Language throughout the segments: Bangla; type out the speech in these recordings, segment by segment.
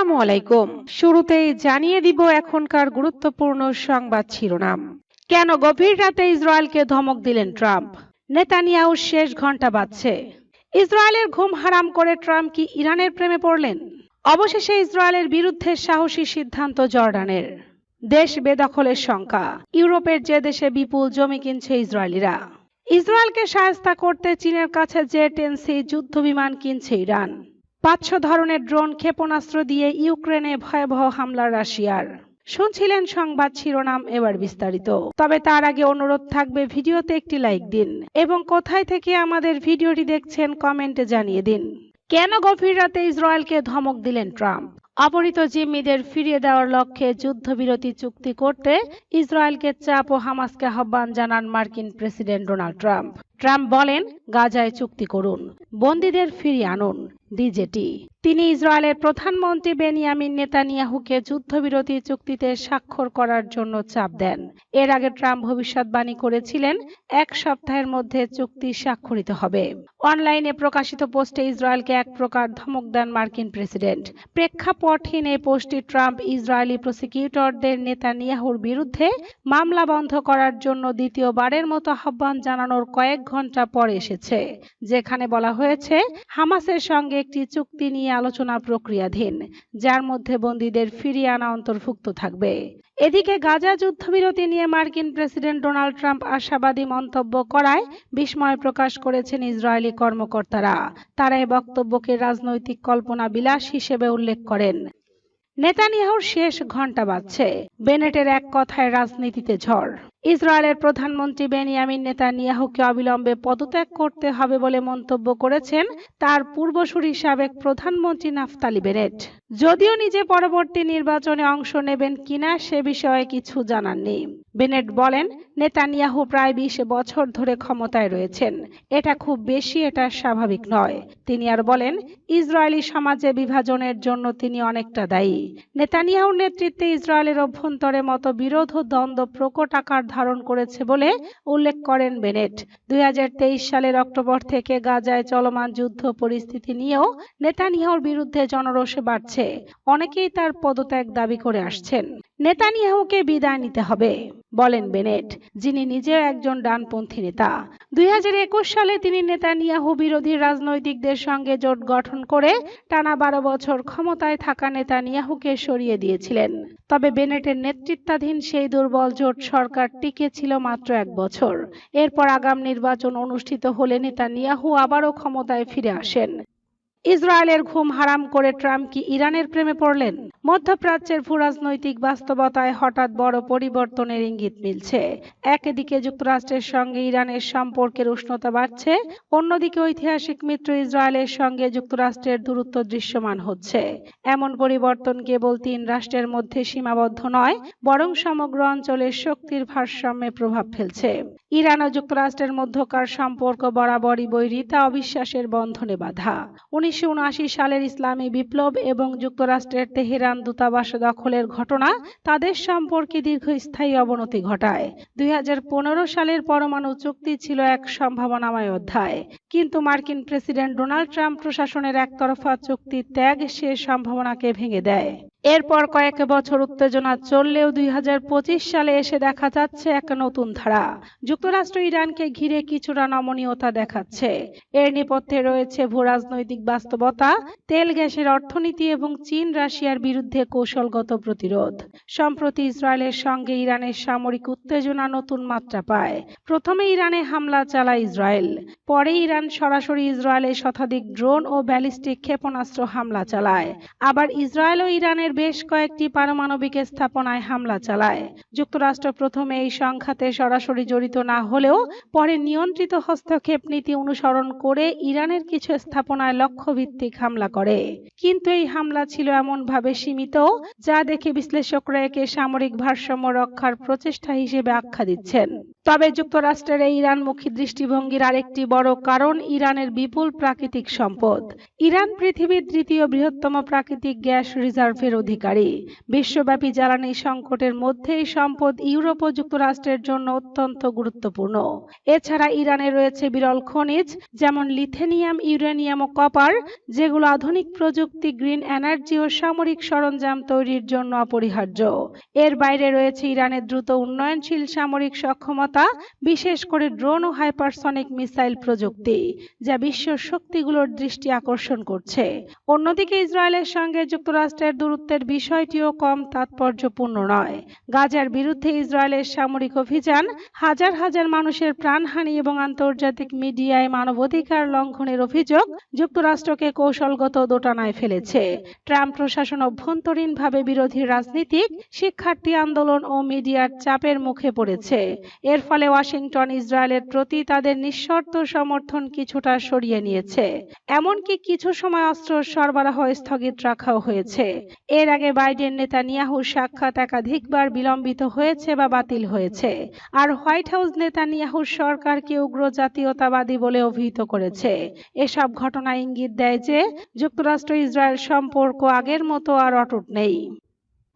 আসসালামু আলাইকুম। শুরুতেই জানিয়ে দিব এখনকার গুরুত্বপূর্ণ সংবাদ শিরোনাম। কেন গভীর রাতে ইসরায়েলকে ধমক দিলেন ট্রাম্প? নেতানিয়াহুর শেষ ঘণ্টা বাজছে। ইসরায়েলের ঘুম হারাম করে ট্রাম্প কি ইরানের প্রেমে পড়লেন? অবশেষে ইসরায়েলের বিরুদ্ধে সাহসী সিদ্ধান্ত জর্ডানের। দেশ বেদখলের শঙ্কা। ইউরোপের যে দেশে বিপুল জমি কিনছে ইসরায়েলিরা। ইসরায়েলকে সায়স্তা করতে চীনের কাছে জেট এনসি যুদ্ধ বিমান কিনছে ইরান। পাঁচশো ধরনের ড্রোন ক্ষেপণাস্ত্র দিয়ে ইউক্রেনে ভয়াবহ হামলা রাশিয়ার। শুনছিলেন সংবাদ শিরোনাম এবার বিস্তারিত। তবে তার আগে অনুরোধ থাকবে ভিডিওতে একটি লাইক দিন এবং কোথায় থেকে আমাদের ভিডিওটি দেখছেন কমেন্টে জানিয়ে দিন। কেন গভীর রাতে ইসরায়েলকে ধমক দিলেন ট্রাম্প? অপহৃত জিম্মিদের ফিরিয়ে দেওয়ার লক্ষ্যে যুদ্ধবিরতি চুক্তি করতে ইসরায়েলকে চাপ ও হামাসকে আহ্বান জানান মার্কিন প্রেসিডেন্ট ডোনাল্ড ট্রাম্প। ট্রাম্প বলেন, গাজায় চুক্তি করুন, বন্দীদের ফিরিয়ে আনুন। ডিজেটি। তিনি ইসরায়েলের প্রধানমন্ত্রী বেনিয়ামিন নেতানিয়াহুকে যুদ্ধবিরতি চুক্তিতে স্বাক্ষর করার জন্য চাপ দেন। এর আগে ট্রাম্প ভবিষ্যৎবাণী করেছিলেন, এক সপ্তাহের মধ্যে চুক্তি স্বাক্ষরিত হবে। অনলাইনে প্রকাশিত পোস্টে ইসরায়েলকে এক প্রকার ধমক দেন মার্কিন প্রেসিডেন্ট। প্রেক্ষাপটহীন এই পোস্টটি ট্রাম্প ইসরায়েলি প্রসিকিউটরদের নেতানিয়াহুর বিরুদ্ধে মামলা বন্ধ করার জন্য দ্বিতীয়বারের মতো আহ্বান জানানোর কয়েক ঘণ্টা পরে এসেছে, যেখানে বলা হয়েছে, হামাসের সঙ্গে একটি চুক্তি নিয়ে আলোচনা প্রক্রিয়াধীন, যার মধ্যে বন্দীদের ফিরিয়ে আনা অন্তর্ভুক্ত থাকবে। এদিকে গাজা যুদ্ধবিরতি নিয়ে মার্কিন প্রেসিডেন্ট ডোনাল্ড ট্রাম্প আশাবাদী মন্তব্য করায় বিস্ময় প্রকাশ করেছেন ইসরায়েলি কর্মকর্তারা। তারা এই বক্তব্যকে রাজনৈতিক কল্পনা বিলাস হিসেবে উল্লেখ করেন। নেতানিয়াহুর শেষ ঘণ্টা বাজছে। বেনেটের এক কথায় রাজনীতিতে ঝড়। ইসরায়েলের প্রধানমন্ত্রী বেনিয়ামিন নেতানিয়াহুকে অবিলম্বে পদত্যাগ করতে হবে বলে মন্তব্য করেছেন তার পূর্বসূরি সাবেক প্রধানমন্ত্রী নাফতালি বেনেট যদিও নিজে পরবর্তী নির্বাচনে অংশ নেবেন কিনা সে বিষয়ে কিছু জানাননি বেনেট বলেন, নেতানিয়াহু প্রায় বিশ বছর ধরে ক্ষমতায় রয়েছেন। এটা খুব বেশি, এটা স্বাভাবিক নয়। তিনি আর বলেন, ইসরায়েলি সমাজে বিভাজনের জন্য তিনি অনেকটা দায়ী। নেতানিয়াহুর নেতৃত্বে ইসরায়েলের অভ্যন্তরে মতো বিরোধ ও দ্বন্দ্ব প্রকট আকার ধারণ করেছে বলে উল্লেখ করেন বেনেট। দুই সালের অক্টোবর থেকে গাজায় চলমান যুদ্ধ পরিস্থিতি নিয়েও নেতানিয়াহুর বিরুদ্ধে জনরোষে বাড়ছে। অনেকেই তার পদত্যাগ দাবি করে আসছেন। নেতানিয়াহুকে বিদায় নিতে হবে, বলেন বেনেট, যিনি নিজেও একজন ডানপন্থী নেতা। দুই হাজার একুশ সালে তিনি নেতানিয়াহু বিরোধী রাজনৈতিকদের সঙ্গে জোট গঠন করে টানা বারো বছর ক্ষমতায় থাকা নেতানিয়াহুকে সরিয়ে দিয়েছিলেন। তবে বেনেটের নেতৃত্বাধীন সেই দুর্বল জোট সরকার টিকে ছিল মাত্র এক বছর। এরপর আগাম নির্বাচন অনুষ্ঠিত হলে নেতানিয়াহু আবারও ক্ষমতায় ফিরে আসেন। ইসরায়েলের ঘুম হারাম করে ট্রাম্প কি ইরানের প্রেমে পড়লেন? মধ্যপ্রাচ্যের ভূরাজনৈতিক বাস্তবতায় হঠাৎ বড় পরিবর্তনের ইঙ্গিত মিলছে। একদিকে যুক্তরাষ্ট্রের সঙ্গে ইরানের সম্পর্কের উষ্ণতা বাড়ছে, অন্যদিকে ঐতিহাসিক মিত্র ইসরায়েলের সঙ্গে যুক্তরাষ্ট্রের দূরত্ব দৃশ্যমান হচ্ছে। এমন পরিবর্তন কেবল তিন রাষ্ট্রের মধ্যে সীমাবদ্ধ নয়, বরং সমগ্র অঞ্চলের শক্তির ভারসাম্যে প্রভাব ফেলছে। ইরান ও যুক্তরাষ্ট্রের মধ্যকার সম্পর্ক বরাবরই বৈরী তা অবিশ্বাসের বন্ধনে বাধা। উনিশশো সালের ইসলামী বিপ্লব এবং যুক্তরাষ্ট্রের তেহরান দূতাবাস দখলের ঘটনা তাদের সম্পর্কে দীর্ঘস্থায়ী অবনতি ঘটায়। দুই হাজার পনেরো সালের পরমাণু চুক্তি ছিল এক সম্ভাবনাময় অধ্যায়। কিন্তু মার্কিন প্রেসিডেন্ট ডোনাল্ড ট্রাম্প প্রশাসনের একতরফা চুক্তি ত্যাগ সে সম্ভাবনাকে ভেঙে দেয়। এরপর কয়েক বছর উত্তেজনা চললেও দুই হাজার পঁচিশ সালে এসে দেখা যাচ্ছে এক নতুন ধারা। যুক্তরাষ্ট্র ইরানকে ঘিরে কিছুটা নমনীয়তা দেখাচ্ছে। এর নেপথ্যে রয়েছে ভূরাজনৈতিক বাস্তবতা, তেল, গ্যাসের অর্থনীতি এবং চীন, রাশিয়ার বিরুদ্ধে কৌশলগত প্রতিরোধ। সম্প্রতি ইসরায়েলের সঙ্গে ইরানের সামরিক উত্তেজনা নতুন মাত্রা পায়। প্রথমে ইরানে হামলা চালায় ইসরায়েল, পরে ইরান সরাসরি ইসরায়েলে শতাধিক ড্রোন ও ব্যালিস্টিক ক্ষেপণাস্ত্র হামলা চালায়। আবার ইসরায়েল ও ইরানের বেশ কয়েকটি পারমাণবিক স্থাপনায় হামলা চালায়। যুক্তরাষ্ট্র প্রথমে এই সংঘাতে সরাসরি জড়িত না হলেও পরে নিয়ন্ত্রিত হস্তক্ষেপ নীতি অনুসরণ করে ইরানের কিছু স্থাপনায় লক্ষ্যভিত্তিক হামলা করে। কিন্তু এই হামলা ছিল এমনভাবে সীমিত, যা দেখে বিশ্লেষকরা একে সামরিক ভারসাম্য রক্ষার প্রচেষ্টা হিসেবে আখ্যা দিচ্ছেন। তবে যুক্তরাষ্ট্রের এই ইরানমুখী দৃষ্টিভঙ্গির আরেকটি বড় কারণ ইরানের বিপুল প্রাকৃতিক সম্পদ। ইরান পৃথিবীর তৃতীয় বৃহত্তম প্রাকৃতিক গ্যাস রিজার্ভের অধিকারী। বিশ্বব্যাপী জ্বালানি সংকটের মধ্যে এই সম্পদ ইউরোপ ও যুক্তরাষ্ট্রের জন্য অত্যন্ত গুরুত্বপূর্ণ। এছাড়া ইরানে রয়েছে বিরল খনিজ, যেমন লিথেনিয়াম, ইউরেনিয়াম ও কপার, যেগুলো আধুনিক প্রযুক্তি, গ্রিন এনার্জি ও সামরিক সরঞ্জাম তৈরির জন্য অপরিহার্য। এর বাইরে রয়েছে ইরানের দ্রুত উন্নয়নশীল সামরিক সক্ষমতা বিশেষ করে ড্রোন ও হাইপারসনিক মিসাইল প্রযুক্তি, যা বিশ্ব শক্তিগুলোর দৃষ্টি আকর্ষণ করছে। অন্যদিকে ইসরায়েলের সঙ্গে যুক্তরাষ্ট্রের দূরত্বের বিষয়টিও কম তাৎপর্যপূর্ণ নয়। গাজার বিরুদ্ধে ইসরায়েলের সামরিক অভিযান হাজার হাজার মানুষের প্রাণহানি এবং আন্তর্জাতিক মিডিয়ায় মানবাধিকার লঙ্ঘনের অভিযোগ যুক্তরাষ্ট্রকে কৌশলগত দোটানায় ফেলেছে। ট্রাম্প প্রশাসন অভ্যন্তরীণভাবে বিরোধী রাজনীতিক, শিক্ষার্থী আন্দোলন ও মিডিয়ার চাপের মুখে পড়েছে। এর ফলে ওয়াশিংটন, ইসরায়েলের প্রতি তাদের নিঃশর্ত সমর্থন কিছুটা সরিয়ে নিয়েছে। এমনকি কিছু সময় অস্ত্র সরবরাহ স্থগিত রাখাও হয়েছে। এর আগে বাইডেন নেতানিয়াহুর সাক্ষাৎ একাধিকবার বিলম্বিত হয়েছে বা বাতিল হয়েছে। আর হোয়াইট হাউস নেতানিয়াহুর সরকারকে উগ্র জাতীয়তাবাদী বলে অভিহিত করেছে। এসব ঘটনা ইঙ্গিত দেয় যে, যুক্তরাষ্ট্র ইসরায়েল সম্পর্ক আগের মতো আর অটুট নেই।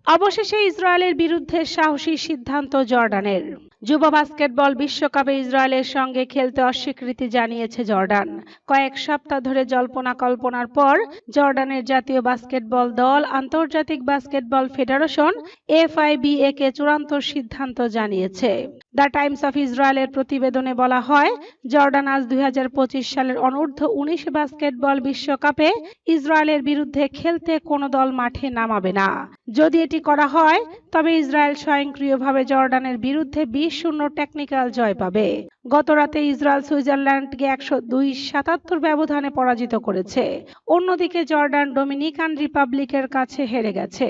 অবশেষে ইসরায়েলের বিরুদ্ধে সাহসী সিদ্ধান্ত জর্ডানের। যুব বাস্কেটবল বিশ্বকাপে ইসরায়েলের সঙ্গে খেলতে অস্বীকৃতি জানিয়েছে জর্ডান। কয়েক সপ্তাহ ধরে জল্পনা কল্পনার পর জর্ডানের জাতীয় বাস্কেটবল দল, আন্তর্জাতিক বাস্কেটবল ফেডারেশন, এফআইবিএ কে চূড়ান্ত সিদ্ধান্ত জানিয়েছে। দ্য টাইমস অফ ইসরায়েলের প্রতিবেদনে বলা হয়, জর্ডান আজ দুই সালের অনূর্ধ্ব উনিশ বাস্কেটবল বিশ্বকাপে ইসরায়েলের বিরুদ্ধে খেলতে কোনো দল মাঠে নামাবে না। যদি এটি করা হয়, তবে ইসরায়েল স্বয়ংক্রিয়ভাবে জর্ডানের বিরুদ্ধে বিশ শূন্য টেকনিক্যাল জয় পাবে। গত রাতে ইসরায়েল সুইজারল্যান্ডকে একশো দুই সাতাত্তর ব্যবধানে পরাজিত করেছে। অন্যদিকে জর্ডান ডোমিনিকান রিপাবলিকের কাছে হেরে গেছে।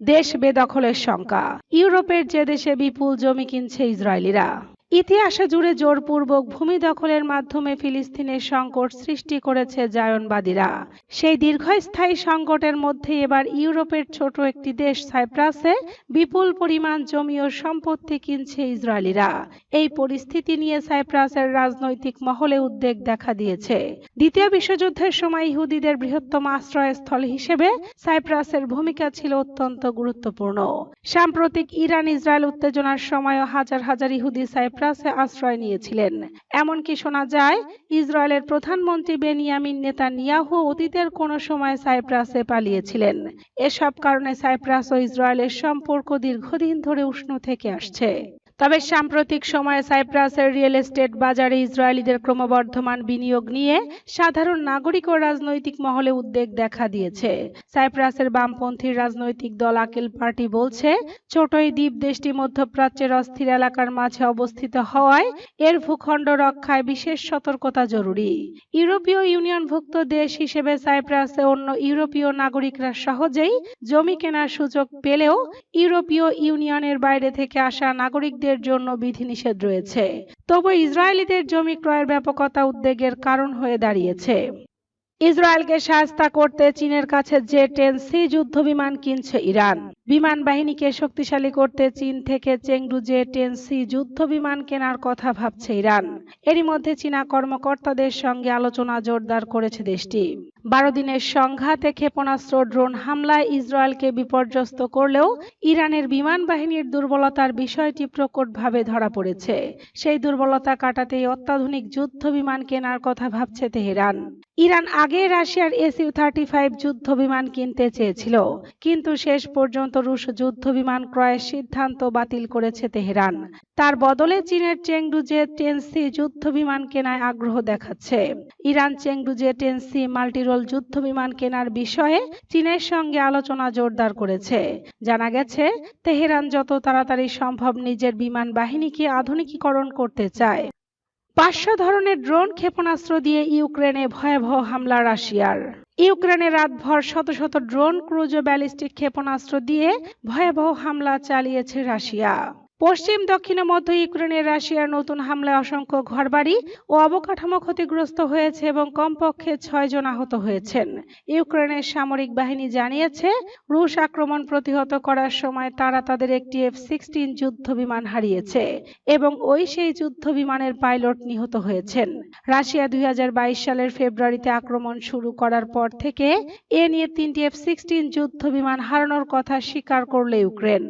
দেশ বেদখলের শঙ্কা। ইউরোপের যে দেশে বিপুল জমি কিনছে ইসরায়েলিরা। ইতিহাসে জুড়ে জোরপূর্বক ভূমি দখলের মাধ্যমে ফিলিস্তিনের সংকট সৃষ্টি করেছে জায়নবাদীরা। সেই দীর্ঘস্থায়ী সংকটের মধ্যে এবার ইউরোপের ছোট একটি দেশ সাইপ্রাসে বিপুল পরিমাণ জমি ও সম্পত্তি কিনছে ইসরায়েলিরা। এই পরিস্থিতি নিয়ে সাইপ্রাসের রাজনৈতিক মহলে উদ্বেগ দেখা দিয়েছে। দ্বিতীয় বিশ্বযুদ্ধের সময় ইহুদিদের বৃহত্তম আশ্রয়স্থল হিসেবে সাইপ্রাসের ভূমিকা ছিল অত্যন্ত গুরুত্বপূর্ণ। সাম্প্রতিক ইরান ইসরায়েল উত্তেজনার সময়ও হাজার হাজার ইহুদি সাইপ্রাসে আশ্রয় নিয়েছিলেন। এমনকি শোনা যায়, ইসরায়েলের প্রধানমন্ত্রী বেনিয়ামিন নেতানিয়াহু অতীতের কোনো সময় সাইপ্রাসে পালিয়েছিলেন। এসব কারণে সাইপ্রাস ও ইসরায়েলের সম্পর্ক দীর্ঘদিন ধরে উষ্ণ থেকে আসছে। তবে সাম্প্রতিক সময়ে সাইপ্রাসের রিয়েল এস্টেট বাজারে ইসরায়েলিদের ক্রমবর্ধমান বিনিয়োগ নিয়ে সাধারণ নাগরিক ও রাজনৈতিক মহলে উদ্বেগ দেখা দিয়েছে। সাইপ্রাসের বামপন্থী রাজনৈতিক দল আকিল পার্টি বলছে, ছোট এই দ্বীপ দেশটি মধ্যপ্রাচ্যের অস্থির এলাকার মাঝে অবস্থিত হওয়ায় এর ভূখণ্ড রক্ষায় বিশেষ সতর্কতা জরুরি। ইউরোপীয় ইউনিয়নভুক্ত দেশ হিসেবে সাইপ্রাসে অন্য ইউরোপীয় নাগরিকরা সহজেই জমি কেনার সুযোগ পেলেও ইউরোপীয় ইউনিয়নের বাইরে থেকে আসা নাগরিকদের ইহুদিদের জন্য বিধিনিষেধ রয়েছে। তবু ইসরায়েলিদের জমি ক্রয়ের ব্যাপকতা উদ্বেগের কারণ হয়ে দাঁড়িয়েছে। ইসরায়েলকে সাহায্য করতে চীনের কাছে জে টেন সি যুদ্ধ বিমান কিনছে ইরান। বিমান বাহিনীকে শক্তিশালী করতে চীন থেকে চেংডু জে টেন সি যুদ্ধ বিমান কেনার কথা ভাবছে ইরান। এরই মধ্যে চীনা কর্মকর্তাদের সঙ্গে আলোচনা জোরদার করেছে দেশটি। বারো দিনের সংঘাতে ক্ষেপণাস্ত্র ড্রোন হামলায় ইসরায়েলকে বিপর্যস্ত করলেও ইরানের বিমান বাহিনীর দুর্বলতার বিষয়টি প্রকটভাবে ধরা পড়েছে। সেই দুর্বলতা কাটাতেই অত্যাধুনিক যুদ্ধ বিমান কেনার কথা ভাবছে তেহরান। ইরান আগে রাশিয়ার এসইউ থার্টি ফাইভ যুদ্ধ বিমান কিনতে চেয়েছিল, কিন্তু শেষ পর্যন্ত রুশ যুদ্ধ বিমান ক্রয়ের সিদ্ধান্ত বাতিল করেছে তেহরান। তার বদলে চীনের চেংডুজে টেনসি যুদ্ধ বিমান কেনায় আগ্রহ দেখাচ্ছে। ইরান চেংডুজে টেনসি মাল্টিরোল যুদ্ধ বিমান কেনার বিষয়ে চীনের সঙ্গে আলোচনা জোরদার করেছে। জানা গেছে, তেহরান যত তাড়াতাড়ি সম্ভব নিজের বিমান বাহিনীকে আধুনিকীকরণ করতে চায়। পাঁচশো ধরনের ড্রোন ক্ষেপণাস্ত্র দিয়ে ইউক্রেনে ভয়াবহ হামলা রাশিয়ার। ইউক্রেনে রাতভর শত শত ড্রোন, ক্রুজ ও ব্যালিস্টিক ক্ষেপণাস্ত্র দিয়ে ভয়াবহ হামলা চালিয়েছে রাশিয়া। পশ্চিম, দক্ষিণ মধ্য ইউক্রেনের রাশিয়ার নতুন হামলায় অসংখ্য ঘরবাড়ি ও অবকাঠামো ক্ষতিগ্রস্ত হয়েছে এবং কমপক্ষে ছয় জন আহত হয়েছেন। ইউক্রেনের সামরিক বাহিনী জানিয়েছে, রুশ আক্রমণ প্রতিহত করার সময় তারা তাদের একটি এফ সিক্সটিন যুদ্ধ বিমান হারিয়েছে এবং ওই সেই যুদ্ধ বিমানের পাইলট নিহত হয়েছেন। রাশিয়া দুই হাজার বাইশ সালের ফেব্রুয়ারিতে আক্রমণ শুরু করার পর থেকে এ নিয়ে তিনটি এফ সিক্সটিন যুদ্ধ বিমান হারানোর কথা স্বীকার করল ইউক্রেন।